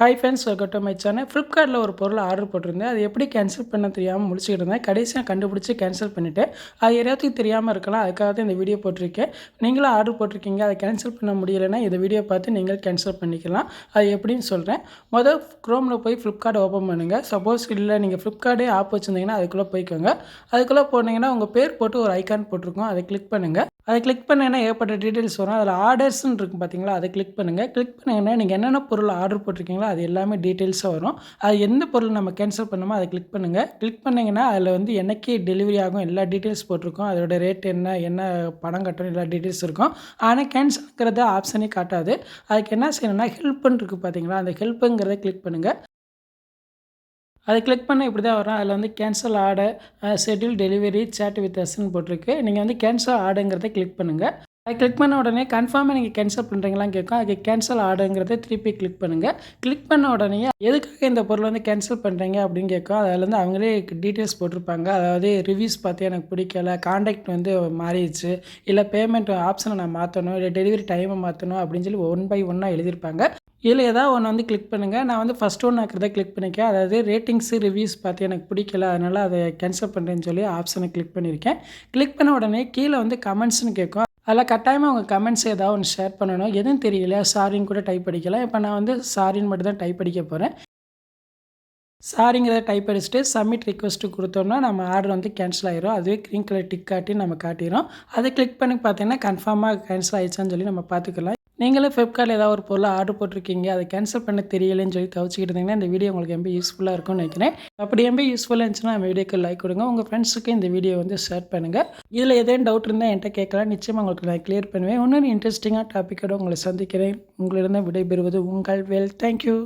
Hi friends welcome to my channel ஃப்ளிப்கார்ட்டில் ஒரு பொருள் ஆர்டர் போட்டிருந்தேன். அது எப்படி கேன்சல் பண்ண தெரியாமல் முடிச்சுக்கிட்டு இருந்தேன். கடைசியாக கண்டுபிடிச்சி கேன்சல் பண்ணிவிட்டேன் அது எல்லாத்துக்கும் தெரியாமல் இருக்கலாம். அதுக்காக தான் இந்த வீடியோ போட்டிருக்கேன். நீங்களும் ஆர்டர் போட்டிருக்கீங்க. அதை கேன்சல் பண்ண முடியலைன்னா இந்த வீடியோ பார்த்து நீங்கள் கேன்சல் பண்ணிக்கலாம். அது எப்படின்னு சொல்கிறேன் மொதல் க்ரோமில் போய் ஃப்ளிப்கார்ட் ஓப்பன் பண்ணுங்கள் சப்போஸ் இல்லை நீங்கள் ஃப்ளிப்கார்ட்டே ஆப் வச்சுருந்தீங்கன்னா அதுக்குள்ளே போய்க்கோங்க. அதுக்குள்ளே போனீங்கன்னா உங்கள் பேர் போட்டு ஒரு ஐக்கான் போட்டிருக்கோம். அதை கிளிக் பண்ணுங்கள் அதை கிளிக் பண்ணீங்கன்னா ஏகப்பட்ட டீட்டெயில்ஸ் வரும். அதில் ஆர்டர்ஸ்னு இருக்கும் பார்த்தீங்களா அதை கிளிக் பண்ணுங்கள் கிளிக் பண்ணிங்கன்னா நீங்கள் என்னென்ன பொருள் ஆர்டர் போட்டிருக்கீங்களோ அது எல்லாமே டீட்டெயில்ஸாக வரும். அது எந்த பொருள் நம்ம கேன்சல் பண்ணுமோ அதை கிளிக் பண்ணுங்கள் கிளிக் பண்ணிங்கன்னா அதில் வந்து எனக்கே டெலிவரி ஆகும் எல்லா டீட்டெயில்ஸ் போட்டிருக்கோம். அதோட ரேட் என்ன என்ன பணம் கட்டணும் எல்லா டீட்டெயில்ஸ் இருக்கும். ஆனால் கேன்சல்ங்கிறத ஆப்ஷனே காட்டாது. அதுக்கு என்ன செய்யணும்னா ஹெல்ப்னு இருக்குது பார்த்தீங்களா அந்த ஹெல்ப்புங்கிறத கிளிக் பண்ணுங்கள் அதை கிளிக் பண்ண இப்படி தான் வரும். அதில் வந்து cancel order schedule delivery chat with அஸ்ன்னு போட்டிருக்கு. நீங்கள் வந்து கேன்சல் ஆர்டருங்கிறத கிளிக் பண்ணுங்கள் அதை கிளிக் பண்ண உடனே கன்ஃபார்மாக நீங்கள் கேன்சல் பண்ணுறீங்களான்னு கேட்கும். அதுக்கு கேன்சல் ஆர்டருங்கிறத திருப்பி கிளிக் பண்ணுங்கள் கிளிக் பண்ண உடனே எதுக்காக இந்த பொருள் வந்து கேன்சல் பண்ணுறீங்க அப்படின்னு கேட்கும். அதில் வந்து அவங்களே டீட்டெயில்ஸ் போட்டிருப்பாங்க. அதாவது ரிவ்யூஸ் பார்த்து எனக்கு பிடிக்கல காண்டாக்ட் வந்து மாறிடுச்சு இல்லை பேமெண்ட் ஆப்ஷனை நான் மாற்றணும் இல்லை டெலிவரி டைமை மாற்றணும் அப்படின்னு சொல்லி ஒன் பை ஒன்னாக எழுதியிருப்பாங்க. இதில் ஏதாவது ஒன்று வந்து கிளிக் பண்ணுங்கள் நான் வந்து ஃபஸ்ட் ஒன்று ஆக்கிறத கிளிக் பண்ணிக்கேன். அதாவது ரேட்டிங்ஸு ரிவ்யூஸ் பார்த்து எனக்கு பிடிக்கல. அதனால் அதை கேன்சல் பண்ணுறேன்னு சொல்லி ஆப்ஷனை கிளிக் பண்ணியிருக்கேன். கிளிக் பண்ண உடனே கீழே வந்து கமெண்ட்ஸ்னு கேட்கும். அதில் கட்டாயமாக உங்கள் கமெண்ட்ஸ் ஏதாவது ஒன்று ஷேர் பண்ணணும். எதுவும் தெரியல. சாரின்னு கூட டைப் அடிக்கலாம் இப்போ நான் வந்து சாரின்னு மட்டும் தான் டைப் அடிக்க போகிறேன் சாரிங்கிறத டைப் அடிச்சுட்டு சப்மிட் ரிக்வஸ்ட்டு கொடுத்தோம்னா நம்ம ஆர்டர் வந்து கேன்சல் ஆகிரும் அதுவே க்ரீன் கலர் டிக் காட்டி நம்ம காட்டிடும் அதை கிளிக் பண்ணி பார்த்தீங்கன்னா கன்ஃபார்மாக கேன்சல் ஆயிடுச்சான்னு சொல்லி நம்ம பார்த்துக்கலாம். நீங்களும் ஃப்ளிப்கார்ட்டில் ஏதாவது ஒரு பொருளை ஆர்டர் போட்டிருக்கீங்க அதை கேன்சல் பண்ண தெரியலன்னு சொல்லி தவிச்சிக்கிட்டு இருந்தீங்கன்னா இந்த வீடியோ உங்களுக்கு ரொம்ப யூஸ்ஃபுல்லாக இருக்கும்னு நினைக்கிறேன். அப்படி ரொம்ப யூஸ்ஃபுல்லாக இருந்துச்சுன்னா நம்ம வீடியோக்கு லைக் கொடுங்க. உங்கள் ஃப்ரெண்ட்ஸுக்கு இந்த வீடியோ வந்து ஷேர் பண்ணுங்கள் இதில் ஏதேனும் டவுட் இருந்தால் என்கிட்ட கேட்கலாம். நிச்சயமாக உங்களுக்கு நான் கிளியர் பண்ணுவேன். இன்னொரு இன்ட்ரெஸ்டிங்காக டாப்பிக்கோடு உங்களை சந்திக்கிறேன். உங்களிடம் விடைபெறுவது உங்கள் வெல் தேங்க்யூ